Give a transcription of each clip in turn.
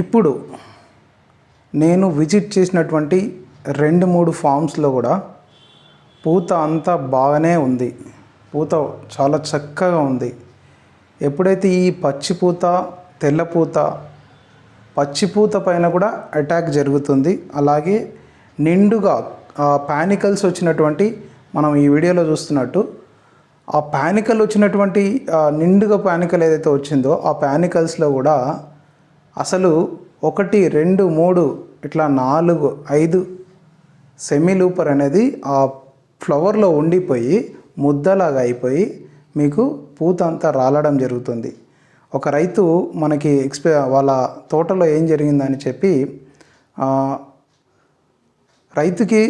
ఇప్పుడు నేను విజిట్ చేసినటువంటి రెండు మూడు ఫామ్స్లో కూడా పూత అంతా బాగానే ఉంది. పూత చాలా చక్కగా ఉంది. ఎప్పుడైతే ఈ పచ్చి పూత తెల్ల పూత పచ్చి పూత పైన కూడా అటాక్ జరుగుతుంది. అలాగే నిండుగా పానికల్స్ వచ్చినటువంటి మనం ఈ వీడియోలో చూస్తున్నట్టు ఆ పానికల్ వచ్చినటువంటి నిండుగా పానికల్ ఏదైతే వచ్చిందో ఆ పానికల్స్లో కూడా అసలు ఒకటి రెండు మూడు ఇట్లా నాలుగు ఐదు సెమీ లూపర్ అనేది ఆ ఫ్లవర్లో ఉండిపోయి ముద్దలాగా అయిపోయి మీకు పూత అంతా రాలడం జరుగుతుంది. ఒక రైతు మనకి ఎక్స్పే వాళ్ళ తోటలో ఏం జరిగిందని చెప్పి రైతుకి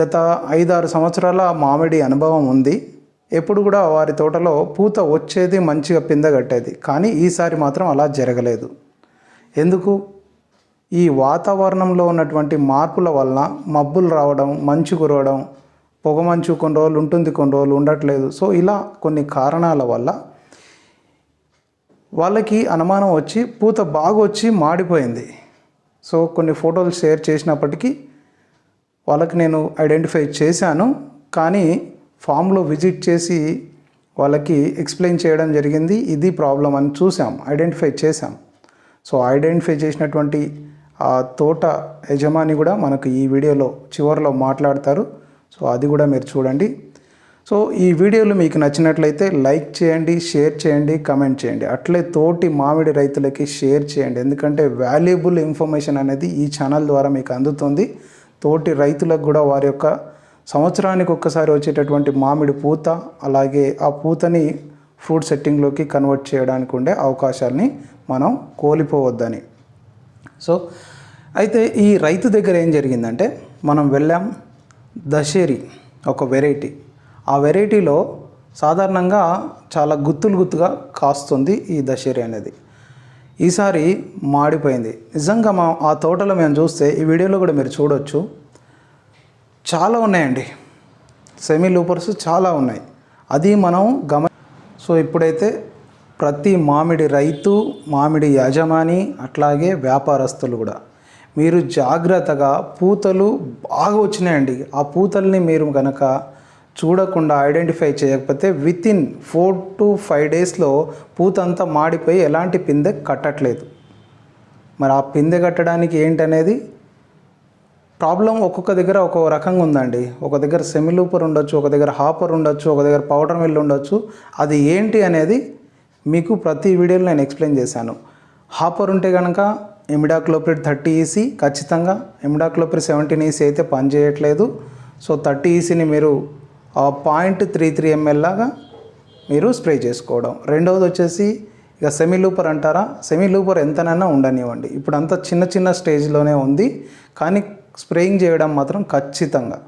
గత ఐదారు సంవత్సరాల మామిడి అనుభవం ఉంది. ఎప్పుడు కూడా వారి తోటలో పూత వచ్చేది మంచిగా పిందగట్టేది. కానీ ఈసారి మాత్రం అలా జరగలేదు. ఎందుకు? ఈ వాతావరణంలో ఉన్నటువంటి మార్పుల వలన మబ్బులు రావడం మంచు కురవడం పొగమంచు కొన్ని రోజులు ఉంటుంది కొన్ని రోజులు ఉండట్లేదు. సో ఇలా కొన్ని కారణాల వల్ల వాళ్ళకి అనుమానం వచ్చి పూత బాగా వచ్చి మాడిపోయింది. సో కొన్ని ఫోటోలు షేర్ చేసినప్పటికీ వాళ్ళకి నేను ఐడెంటిఫై చేశాను. కానీ ఫామ్లో విజిట్ చేసి వాళ్ళకి ఎక్స్ప్లెయిన్ చేయడం జరిగింది. ఇది ప్రాబ్లం అని చూసాం ఐడెంటిఫై చేశాం. సో ఐడెంటిఫై చేసినటువంటి ఆ తోట యజమాని కూడా మనకు ఈ వీడియోలో చివరిలో మాట్లాడతారు. సో అది కూడా మీరు చూడండి. సో ఈ వీడియోలు మీకు నచ్చినట్లయితే లైక్ చేయండి షేర్ చేయండి కమెంట్ చేయండి. అట్లే తోటి మామిడి రైతులకి షేర్ చేయండి. ఎందుకంటే వాల్యుబుల్ ఇన్ఫర్మేషన్ అనేది ఈ ఛానల్ ద్వారా మీకు అందుతుంది. తోటి రైతులకు కూడా వారి యొక్క సంవత్సరానికి ఒక్కసారి వచ్చేటటువంటి మామిడి పూత అలాగే ఆ పూతని ఫ్రూట్ సెట్టింగ్లోకి కన్వర్ట్ చేయడానికి ఉండే అవకాశాలని మనం కోల్పోవద్దని. సో అయితే ఈ రైతు దగ్గర ఏం జరిగిందంటే మనం వెళ్ళాం దశేరి ఒక వెరైటీ. ఆ వెరైటీలో సాధారణంగా చాలా గుత్తులు గుత్తుగా కాస్తుంది ఈ దశేరి అనేది. ఈసారి మాడిపోయింది. నిజంగా మా ఆ తోటలో మేము చూస్తే ఈ వీడియోలో కూడా మీరు చూడొచ్చు. చాలా ఉన్నాయండి. సెమీ లూపర్స్ చాలా ఉన్నాయి. అది మనం గమ సో ఇప్పుడైతే ప్రతి మామిడి రైతు మామిడి యజమాని అట్లాగే వ్యాపారస్తులు కూడా. మీరు జాగ్రత్తగా పూతలు బాగా వచ్చినాయండి. ఆ పూతల్ని మీరు కనుక చూడకుండా ఐడెంటిఫై చేయకపోతే with in four to five డేస్లో పూత అంతా మాడిపోయి ఎలాంటి పిందె కట్టట్లేదు. మరి ఆ పిందె కట్టడానికి ఏంటనేది? ప్రాబ్లం ఒక్కొక్క దగ్గర ఒక్కొక్క రకంగా ఉందండి. ఒక దగ్గర సెమిలూపర్ ఉండొచ్చు ఒక దగ్గర హాపర్ ఉండొచ్చు ఒక దగ్గర పౌడర్ మిల్ ఉండొచ్చు. అది ఏంటి అనేది మీకు ప్రతి వీడియోలో నేను ఎక్స్ప్లెయిన్ చేశాను. హాపర్ ఉంటే కనుక ఎమిడాక్లోప్రిడ్ థర్టీ ఈసీ ఖచ్చితంగా ఎమిడాక్లోప్రిడ్ సెవెంటీన్ ఈసీ అయితే పనిచేయట్లేదు సో థర్టీ ఈసీని మీరు పాయింట్ త్రీ త్రీ ఎంఎల్ లాగా మీరు స్ప్రే చేసుకోవడం. రెండవది వచ్చేసి ఇక సెమీ లూపర్ అంటారా? సెమీ లూపర్ ఎంతనైనా ఉండనివ్వండి. ఇప్పుడు అంతా చిన్న చిన్న స్టేజ్లోనే ఉంది. కానీ స్ప్రేయింగ్ చేయడం మాత్రం ఖచ్చితంగా.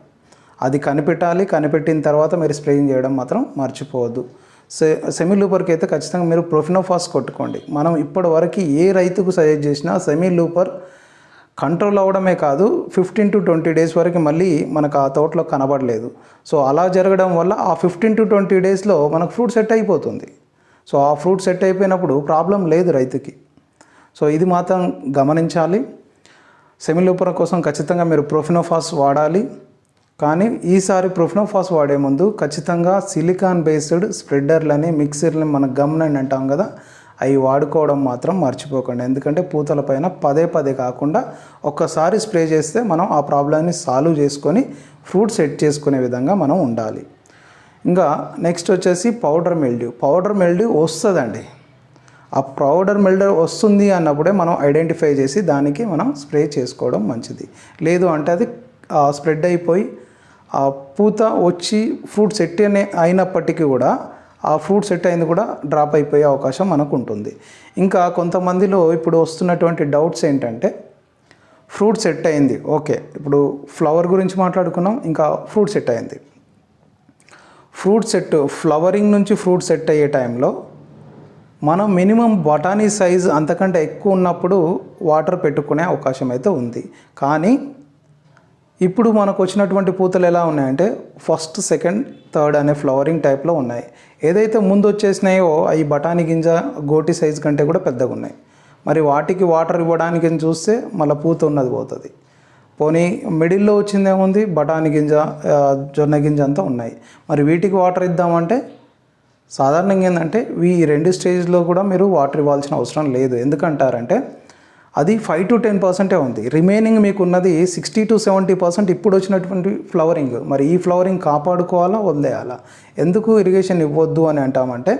అది కనిపెట్టాలి కనిపెట్టిన తర్వాత మీరు స్ప్రేయింగ్ చేయడం మాత్రం మర్చిపోవద్దు. సెమీ లూపర్కి అయితే ఖచ్చితంగా మీరు ప్రొఫినోఫాస్ కొట్టుకోండి. మనం ఇప్పటి వరకు ఏ రైతుకు సజెస్ట్ చేసినా సెమీ లూపర్ కంట్రోల్ అవ్వడమే కాదు ఫిఫ్టీన్ టు ట్వంటీ డేస్ వరకు మళ్ళీ మనకు ఆ తోటలో కనబడలేదు. సో అలా జరగడం వల్ల ఆ ఫిఫ్టీన్ టు ట్వంటీ డేస్లో మనకు ఫ్రూట్ సెట్ అయిపోతుంది. సో ఆ ఫ్రూట్ సెట్ అయిపోయినప్పుడు ప్రాబ్లం లేదు రైతుకి. సో ఇది మాత్రం గమనించాలి. సెమిలూపర కోసం ఖచ్చితంగా మీరు ప్రొఫినోఫాస్ వాడాలి. కానీ ఈసారి ప్రొఫినోఫాస్ వాడే ముందు ఖచ్చితంగా సిలికాన్ బేస్డ్ స్ప్రెడర్లని మిక్సర్లని మన గమ్నండి అంటాం కదా అవి వాడుకోవడం మాత్రం మర్చిపోకండి. ఎందుకంటే పూతల పైన పదే పదే కాకుండా ఒక్కసారి స్ప్రే చేస్తే మనం ఆ ప్రాబ్లమ్ని సాల్వ్ చేసుకొని ఫ్రూట్ సెట్ చేసుకునే విధంగా మనం ఉండాలి. ఇంకా నెక్స్ట్ వచ్చేసి పౌడర్ మెల్డ్యూ పౌడర్ మెల్డ్యూ వస్తుందండి. ఆ పౌడర్ మెల్డర్ వస్తుంది అన్నప్పుడే మనం ఐడెంటిఫై చేసి దానికి మనం స్ప్రే చేసుకోవడం మంచిది. లేదు అంటే అది స్ప్రెడ్ అయిపోయి ఆ పూత వచ్చి ఫ్రూట్ సెట్ అయినప్పటికీ కూడా ఆ ఫ్రూట్ సెట్ అయింది కూడా డ్రాప్ అయిపోయే అవకాశం మనకు ఉంటుంది. ఇంకా కొంతమందిలో ఇప్పుడు వస్తున్నటువంటి డౌట్స్ ఏంటంటే ఫ్రూట్ సెట్ అయింది. ఓకే ఇప్పుడు ఫ్లవర్ గురించి మాట్లాడుకున్నాం ఇంకా ఫ్రూట్ సెట్ అయింది. ఫ్రూట్ సెట్ ఫ్లవరింగ్ నుంచి ఫ్రూట్ సెట్ అయ్యే టైంలో మనం మినిమం బఠానీ సైజ్ అంతకంటే ఎక్కువ ఉన్నప్పుడు వాటర్ పెట్టుకునే అవకాశం అయితే ఉంది. కానీ ఇప్పుడు మనకు వచ్చినటువంటి పూతలు ఎలా ఉన్నాయంటే ఫస్ట్ సెకండ్ థర్డ్ అనే ఫ్లవరింగ్ టైప్లో ఉన్నాయి. ఏదైతే ముందు వచ్చేసినాయో అవి బఠానీ గింజ గోటి సైజ్ కంటే కూడా పెద్దగా ఉన్నాయి. మరి వాటికి వాటర్ ఇవ్వడానికి అని చూస్తే మళ్ళీ పూత ఉన్నది పోతుంది. పోనీ మిడిల్లో వచ్చిందేముంది బఠానీ గింజ జొన్న గింజ అంతా ఉన్నాయి. మరి వీటికి వాటర్ ఇద్దామంటే సాధారణంగా ఏంటంటే ఈ రెండు స్టేజ్లో కూడా మీరు వాటర్ ఇవ్వాల్సిన అవసరం లేదు. ఎందుకంటారంటే అది ఫైవ్ టు టెన్ పర్సెంటే ఉంది. రిమైనింగ్ మీకు ఉన్నది సిక్స్టీ టు సెవెంటీ పర్సెంట్ ఇప్పుడు వచ్చినటువంటి ఫ్లవరింగ్ మరి ఈ ఫ్లవరింగ్ కాపాడుకోవాలా వదిలేయాలా? ఎందుకు ఇరిగేషన్ ఇవ్వద్దు అని అంటామంటే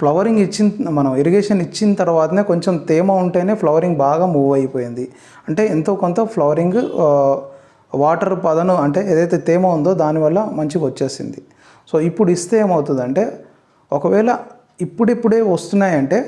ఫ్లవరింగ్ ఇచ్చిన మనం ఇరిగేషన్ ఇచ్చిన తర్వాతనే కొంచెం తేమ ఉంటేనే ఫ్లవరింగ్ బాగా మూవ్ అయిపోయింది. అంటే ఎంతో కొంత ఫ్లవరింగ్ వాటర్ పదను అంటే ఏదైతే తేమ ఉందో దానివల్ల మంచిగా వచ్చేసింది. సో ఇప్పుడు ఇస్తే ఏమవుతుందంటే ఒకవేళ ఇప్పుడిప్పుడే వస్తున్నాయంటే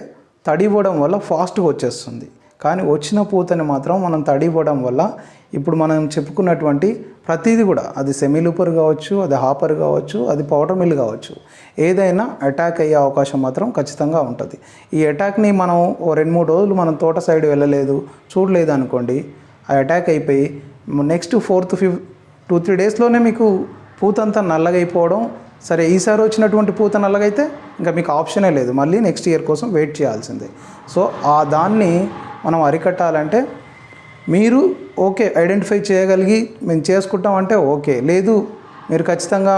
తడి ఇవ్వడం వల్ల ఫాస్ట్గా వచ్చేస్తుంది. కానీ వచ్చిన పూతని మాత్రం మనం తడిపోవడం వల్ల ఇప్పుడు మనం చెప్పుకున్నటువంటి ప్రతిదీ కూడా అది సెమీలూపర్ కావచ్చు అది హాపర్ కావచ్చు అది పౌడర్ మిల్ కావచ్చు ఏదైనా అటాక్ అయ్యే అవకాశం మాత్రం ఖచ్చితంగా ఉంటుంది. ఈ అటాక్ని మనం ఓ రెండు మూడు రోజులు మనం తోట సైడ్ వెళ్ళలేదు చూడలేదు అనుకోండి ఆ అటాక్ అయిపోయి next fourth fifth two three డేస్లోనే మీకు పూత నల్లగైపోవడం సరే ఈసారి వచ్చినటువంటి పూత నల్లగైతే ఇంకా మీకు ఆప్షనే లేదు మళ్ళీ నెక్స్ట్ ఇయర్ కోసం వెయిట్ చేయాల్సిందే. సో ఆ దాన్ని మనం అరికట్టాలంటే మీరు ఓకే ఐడెంటిఫై చేయగలిగి మేము చేసుకుంటాం అంటే ఓకే. లేదు మీరు ఖచ్చితంగా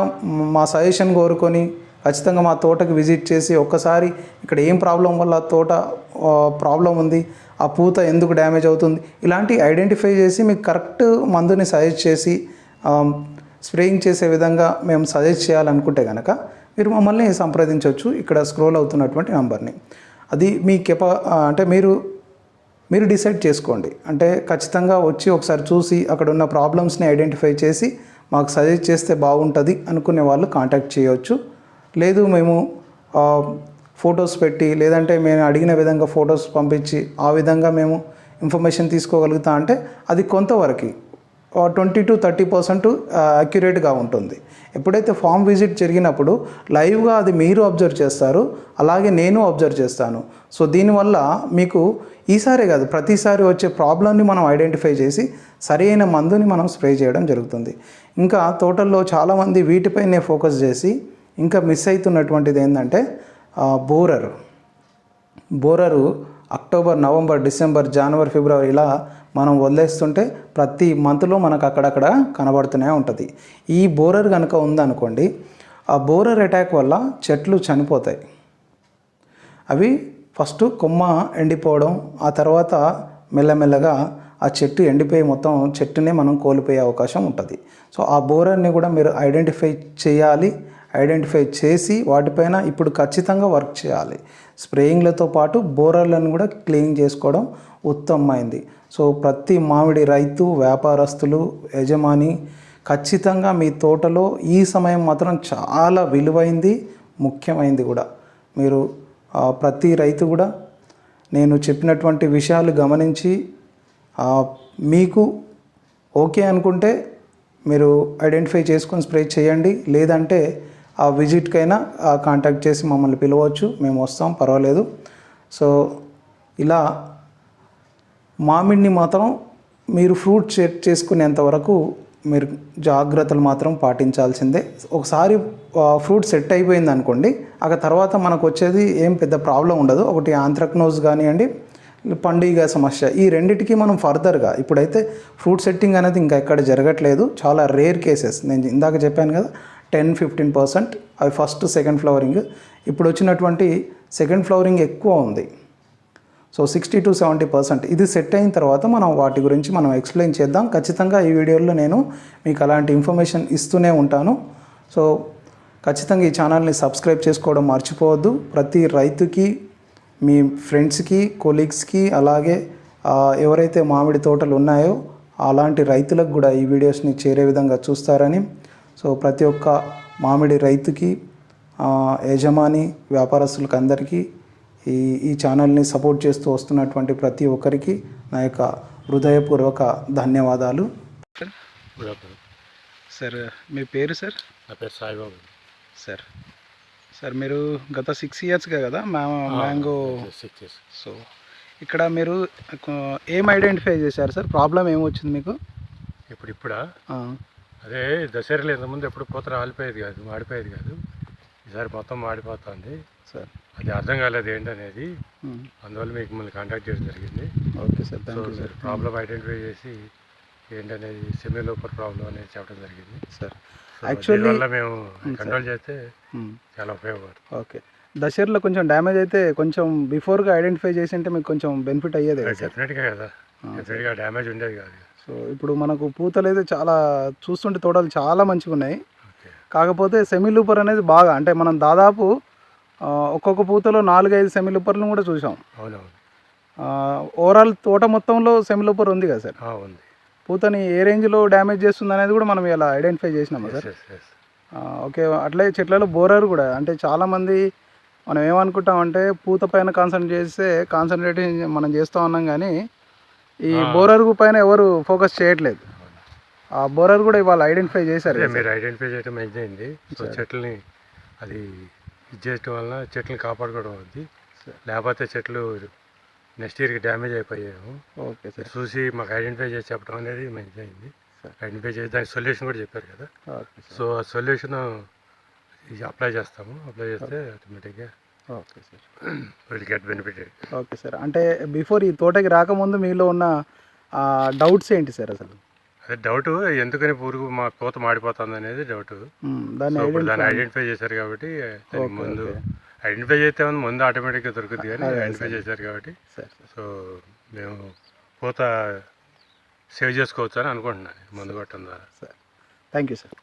మా సజెషన్ కోరుకొని ఖచ్చితంగా మా తోటకు విజిట్ చేసి ఒక్కసారి ఇక్కడ ఏం ప్రాబ్లం వల్ల తోట ప్రాబ్లం ఉంది ఆ పూత ఎందుకు డ్యామేజ్ అవుతుంది ఇలాంటి ఐడెంటిఫై చేసి మీకు కరెక్ట్ మందుని సజెస్ట్ చేసి స్ప్రేయింగ్ చేసే విధంగా మేము సజెస్ట్ చేయాలనుకుంటే కనుక మీరు మమ్మల్ని సంప్రదించవచ్చు. ఇక్కడ స్క్రోల్ అవుతున్నటువంటి నెంబర్ని. అది మీ కెపా అంటే మీరు మీరు డిసైడ్ చేసుకోండి. అంటే ఖచ్చితంగా వచ్చి ఒకసారి చూసి అక్కడ ఉన్న ప్రాబ్లమ్స్ని ఐడెంటిఫై చేసి మాకు సజెస్ట్ చేస్తే బాగుంటుంది అనుకునే వాళ్ళు కాంటాక్ట్ చేయవచ్చు లేదు మేము ఫొటోస్ పెట్టి లేదంటే మేము అడిగిన విధంగా ఫొటోస్ పంపించి ఆ విధంగా మేము ఇన్ఫర్మేషన్ తీసుకోగలుగుతా అంటే అది కొంతవరకు ట్వంటీ టు థర్టీ పర్సెంట్ అక్యురేట్గా ఉంటుంది. ఎప్పుడైతే ఫామ్ విజిట్ జరిగినప్పుడు లైవ్గా అది మీరు అబ్జర్వ్ చేస్తారు అలాగే నేను అబ్జర్వ్ చేస్తాను. సో దీనివల్ల మీకు ఈసారి కాదు ప్రతిసారి వచ్చే ప్రాబ్లమ్ని మనం ఐడెంటిఫై చేసి సరైన మందుని మనం స్ప్రే చేయడం జరుగుతుంది. ఇంకా తోటల్లో చాలామంది వీటిపైనే ఫోకస్ చేసి ఇంకా మిస్ అవుతున్నటువంటిది ఏంటంటే borer. Borer October November December జనవరి ఫిబ్రవరి ఇలా మనం వదిలేస్తుంటే ప్రతి మంత్లో మనకు అక్కడక్కడ కనబడుతూనే ఉంటుంది. ఈ బోరర్ కనుక ఉందనుకోండి ఆ బోరర్ అటాక్ వల్ల చెట్లు చనిపోతాయి. అవి ఫస్ట్ కొమ్మ ఎండిపోవడం ఆ తర్వాత మెల్లమెల్లగా ఆ చెట్టు ఎండిపోయి మొత్తం చెట్టునే మనం కోల్పోయే అవకాశం ఉంటుంది. సో ఆ బోరర్ని కూడా మీరు ఐడెంటిఫై చేయాలి. ఐడెంటిఫై చేసి వాటిపైన ఇప్పుడు ఖచ్చితంగా వర్క్ చేయాలి. స్ప్రేయింగ్లతో పాటు బోరర్లను కూడా క్లీన్ చేసుకోవడం ఉత్తమమైంది. సో ప్రతి మామిడి రైతు వ్యాపారస్తులు యజమాని ఖచ్చితంగా మీ తోటలో ఈ సమయం మాత్రం చాలా విలువైంది ముఖ్యమైంది కూడా. మీరు ప్రతి రైతు కూడా నేను చెప్పినటువంటి విషయాలు గమనించి మీకు ఓకే అనుకుంటే మీరు ఐడెంటిఫై చేసుకొని స్ప్రే చేయండి. లేదంటే ఆ విజిట్కైనా కాంటాక్ట్ చేసి మమ్మల్ని పిలవచ్చు. మేము వస్తాం పర్వాలేదు. సో ఇలా మామిడిని మాత్రం మీరు ఫ్రూట్ చెక్ చేసుకునేంత వరకు మీరు జాగ్రత్తలు మాత్రం పాటించాల్సిందే. ఒకసారి ఫ్రూట్ సెట్ అయిపోయింది అనుకోండి ఆ తర్వాత మనకు వచ్చేది ఏం పెద్ద ప్రాబ్లం ఉండదు. ఒకటి ఆంథ్రక్నోజ్ కానివ్వండి పండుగ సమస్య ఈ రెండిటికి మనం ఫర్దర్గా ఇప్పుడైతే ఫ్రూట్ సెట్టింగ్ అనేది ఇంకా ఎక్కడ జరగట్లేదు. చాలా రేర్ కేసెస్. నేను ఇందాక చెప్పాను కదా టెన్ ఫిఫ్టీన్ పర్సెంట్ అవి ఫస్ట్ సెకండ్ ఫ్లవరింగ్. ఇప్పుడు వచ్చినటువంటి సెకండ్ ఫ్లవరింగ్ ఎక్కువ ఉంది. So sixty to seventy percent ఇది సెట్ అయిన తర్వాత మనం వాటి గురించి మనం ఎక్స్ప్లెయిన్ చేద్దాం. ఖచ్చితంగా ఈ వీడియోలో నేను మీకు అలాంటి ఇన్ఫర్మేషన్ ఇస్తూనే ఉంటాను. సో ఖచ్చితంగా ఈ ఛానల్ని సబ్స్క్రైబ్ చేసుకోవడం మర్చిపోవద్దు. ప్రతి రైతుకి మీ ఫ్రెండ్స్కి కొలీగ్స్కి అలాగే ఎవరైతే మామిడి తోటలు ఉన్నాయో అలాంటి రైతులకు కూడా ఈ వీడియోస్ని చేరే విధంగా చూస్తారని. సో ప్రతి ఒక్క మామిడి రైతుకి యజమాని వ్యాపారస్తులకు అందరికీ ఈ ఈ ఛానల్ని సపోర్ట్ చేస్తూ వస్తున్నటువంటి ప్రతి ఒక్కరికి నా యొక్క హృదయపూర్వక ధన్యవాదాలు. సార్ మీ పేరు సార్? నా పేరు సాయిబాబు. సార్. సార్ మీరు గత సిక్స్ ఇయర్స్గా కదా మా మ్యాంగో సిక్స్ ఇయర్స్ సో ఇక్కడ మీరు ఏం ఐడెంటిఫై చేశారు సార్? ప్రాబ్లం ఏమొచ్చింది మీకు? ఇప్పుడు ఇప్పుడా? ఆ, అదే దసరాలో ఇంత ముందు ఎప్పుడు పూత రాలిపోయేది కాదు మాడిపోయేది కాదు. ఈసారి మొత్తం మాడిపోతుంది. సార్. అది అర్థం కాలేదు ఏంటనేది. అందువల్ల మీకు మిమ్మల్ని కాంటాక్ట్ చేయడం జరిగింది. Okay sir so sir. Problem identify చేసి ఏంటనేది సెమీ లోపర్ ప్రాబ్లం అనేది చెప్పడం జరిగింది. సార్ దీనివల్ల మేము కంట్రోల్ చేస్తే. చాలా ఉపయోగపడుతుంది. ఓకే. దశరలో కొంచెం డ్యామేజ్ అయితే కొంచెం బిఫోర్గా ఐడెంటిఫై చేసి ఉంటే మీకు కొంచెం బెనిఫిట్ అయ్యేది డెఫినెట్గా కదా. డెఫినెట్గా డ్యామేజ్ ఉండేది కాదు. సో ఇప్పుడు మనకు పూతలు అయితే చాలా చూస్తుంటే తోటలు చాలా మంచిగా ఉన్నాయి కాకపోతే సెమీ లూపర్ అనేది బాగా అంటే మనం దాదాపు ఒక్కొక్క పూతలో నాలుగైదు సెమీ లూపర్లను కూడా చూసాం. ఓవరాల్ తోట మొత్తంలో సెమీ లూపర్ ఉంది కదా సార్? ఉంది. పూతని ఏ రేంజ్లో డ్యామేజ్ చేస్తుంది అనేది కూడా మనం ఇలా ఐడెంటిఫై చేసినామా సార్? ఓకే అట్లే చెట్లలో బోరర్ కూడా అంటే చాలామంది మనం ఏమనుకుంటామంటే పూత పైన కాన్సన్ట్రేట్ చేస్తే కాన్సన్ట్రేట్ మనం చేస్తూ ఉన్నాం కానీ ఈ. బోరర్ పైన ఎవరు ఫోకస్ చేయట్లేదు. ఆ బోరర్ కూడా ఇవాళ ఐడెంటిఫై చేశారు మీరు ఐడెంటిఫై చేయడం మంచిదైంది సో చెట్లని అది ఇది చేయటం వల్ల చెట్లని కాపాడుకోవడం అవుద్ది. లేకపోతే చెట్లు నెక్స్ట్ ఇయర్కి డ్యామేజ్ అయిపోయాము ఓకే సార్. చూసి మాకు ఐడెంటిఫై చేసి చెప్పడం అనేది మంచిదైంది. ఐడెంటిఫై చేసి దానికి సొల్యూషన్ కూడా చెప్పారు కదా. సో ఆ సొల్యూషన్ అప్లై చేస్తాము. అప్లై చేస్తే ఆటోమేటిక్గా okay sir. Will get benefited okay sir. అంటే బిఫోర్ ఈ తోటకి రాకముందు మీలో ఉన్న డౌట్స్ ఏంటి సార్ అసలు? అదే డౌట్ ఎందుకని పురుగు మా కోత మాడిపోతుంది అనేది డౌట్ దాన్ని ఐడెంటిఫై చేశారు కాబట్టి ముందు. ఐడెంటిఫై చేస్తే ఉంది ముందు ఆటోమేటిక్గా దొరుకుతుంది కానీ ఐడెంటిఫై. చేశారు కాబట్టి. సో మేము పూత సేవ్ చేసుకోవచ్చు అని అనుకుంటున్నాను ముందు కొట్టడం ద్వారా. Thank you sir